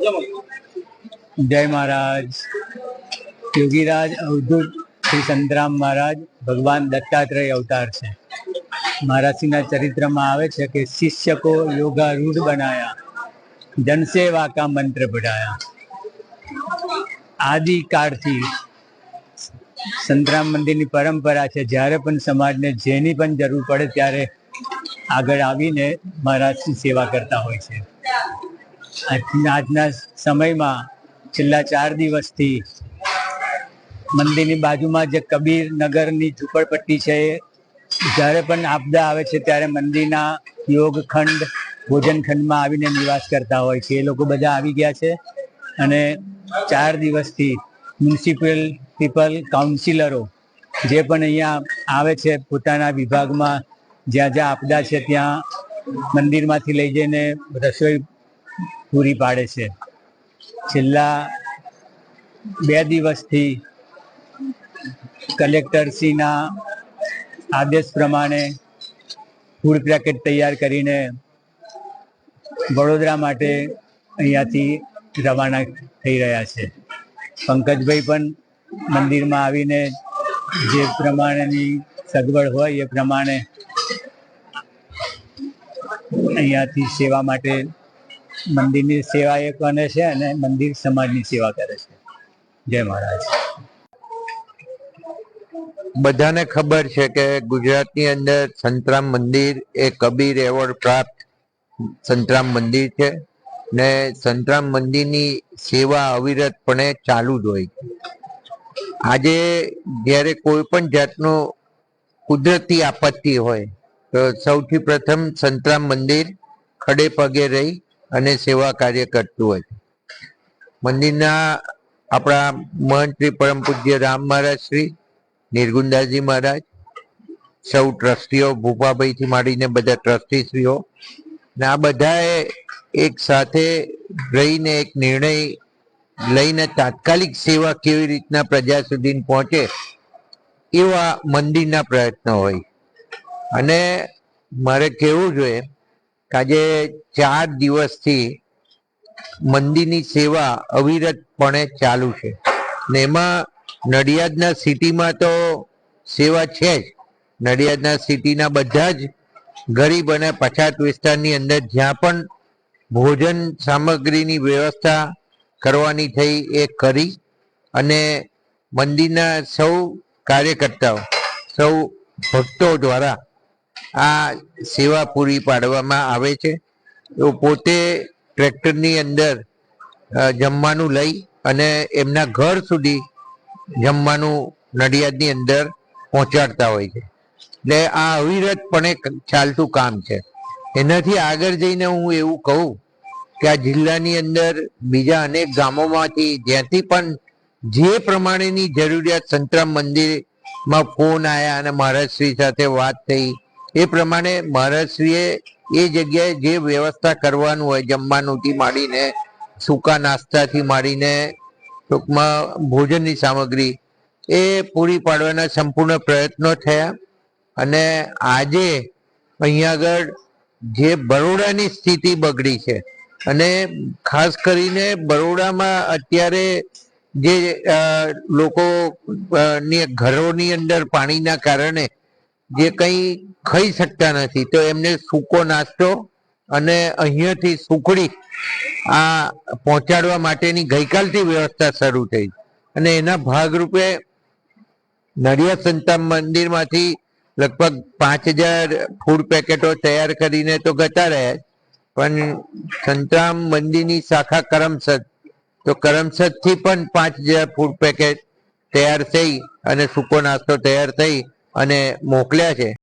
જય મહારાજ. યોગીરાજ અવધૂત શ્રી સંતરામ મહારાજ, ભગવાન દત્તાત્રેય અવતાર છે. મહારાજશ્રીના ચરિત્રમાં આવે છે કે શિષ્યકો યોગારૂઢ બનાયા જનસેવા કા મંત્ર પઢાયા. આદિકાળથી સંતરામ મંદિરની પરંપરા છે. જ્યારે પણ સમાજને જેની પણ જરૂર પડે ત્યારે આગળ આવીને મહારાજની સેવા કરતા હોય છે. આજના સમયમાં છેલ્લા ચાર દિવસથી મંદિરની બાજુમાં જે કબીર નગરની ઝૂંપડપટ્ટી છે, જ્યારે પણ આપદા આવે છે, ત્યારે મંદિરના યોગખંડ ભોજનખંડમાં ભોજન ખંડમાં આવીને નિવાસ કરતા હોય છે. એ લોકો બધા આવી ગયા છે અને ચાર દિવસથી મ્યુનિસિપલ પીપલ, કાઉન્સિલરો જે પણ અહીંયા આવે છે, પોતાના વિભાગમાં જ્યાં જ્યાં આપદા છે, ત્યાં મંદિરમાંથી લઈ જઈને રસોઈ પૂરી પાડે છે. છેલ્લા બે દિવસથી કલેક્ટરશ્રીના આદેશ પ્રમાણે ફૂડ પેકેટ તૈયાર કરીને વડોદરા માટે અહીંયાથી રવાના થઈ રહ્યા છે. પંકજભાઈ પણ મંદિરમાં આવીને જે પ્રમાણેની સગવડ હોય એ પ્રમાણે અહીંયાથી સેવા માટે મંદિરની સેવા એ કરે છે અને મંદિર સમાજની સેવા કરે છે. જય મહારાજ. બધાને ખબર છે કે ગુજરાતની અંદર સંતરામ મંદિર એ કબીર એવોર્ડ પ્રાપ્ત સંતરામ મંદિર છે ને સંતરામ મંદિરની સેવા અવિરતપણે ચાલુ જ હોય છે. આજે જ્યારે કોઈ પણ જાતનું કુદરતી આપત્તિ હોય તો સૌથી પ્રથમ સંતરામ મંદિર ખડે પગે રહી અને સેવા કાર્ય કરતું હોય મંદિરના આપણા મહંત શ્રી પરમ પૂજ્ય રામ મહારાજ શ્રી નિર્ગુંદાજી મહારાજ, સૌ ટ્રસ્ટીઓ, ભૂપાભાઈથી માંડીને બધા ટ્રસ્ટીશ્રીઓ, ને આ બધાએ એક સાથે રહીને એક નિર્ણય લઈને તાત્કાલિક સેવા કેવી રીતના પ્રજા સુધી પહોંચે એવા મંદિરના પ્રયત્નો હોય. અને મારે કહેવું જોઈએ આજે ચાર દિવસથી મંદિરની સેવા અવિરતપણે ચાલુ છે. ને એમાં નડિયાદના સિટીમાં તો સેવા છે જ. નડિયાદના સિટીના બધા જ ગરીબ અને પછાત વિસ્તારની અંદર જ્યાં પણ ભોજન સામગ્રીની વ્યવસ્થા કરવાની થઈ એ કરી અને મંદિરના સૌ કાર્યકર્તાઓ, સૌ ભક્તો દ્વારા આ સેવા પૂરી પાડવામાં આવે છે. તો પોતે ટ્રેક્ટરની અંદર જમવાનું લઈ અને એમના ઘર સુધી જમવાનું નડિયાદની અંદર પહોંચાડતા હોય છે. એટલે આ અવિરતપણે ચાલતું કામ છે. એનાથી આગળ જઈને હું એવું કહું કે આ જિલ્લાની અંદર બીજા અનેક ગામોમાંથી જ્યાંથી પણ જે પ્રમાણેની જરૂરિયાત સંતરામ મંદિરમાં ફોન આવ્યા અને મહારાજશ્રી સાથે વાત થઈ એ પ્રમાણે મહારાજશ્રીએ એ જગ્યાએ જે વ્યવસ્થા કરવાનું હોય, જમવાનુંથી માંડીને, સૂકા નાસ્તાથી માંડીને, ટૂંકમાં ભોજનની સામગ્રી, એ પૂરી પાડવાના સંપૂર્ણ પ્રયત્નો થયા. અને આજે અહીંયા આગળ જે બરોડાની સ્થિતિ બગડી છે અને ખાસ કરીને બરોડામાં અત્યારે જે લોકો ની ઘરોની અંદર પાણીના કારણે જે કંઈ ખાઈ શકતા નથી, તો એમને સૂકો નાસ્તો અને અહીંયાથી સુખડી આ પહોંચાડવા માટેની ગઈકાલથી વ્યવસ્થા શરૂ થઈ. અને એના ભાગરૂપે નડિયાદ સંતામ મંદિરમાંથી લગભગ પાંચ હજાર ફૂડ પેકેટો તૈયાર કરીને તો ગતા રહ્યા પણ સંતરામ મંદિરની શાખા કરમસદ, તો કરમસદથી પણ પાંચ હજાર ફૂડ પેકેટ તૈયાર થઈ અને સૂકો નાસ્તો તૈયાર થઈ અને મોકલ્યા છે.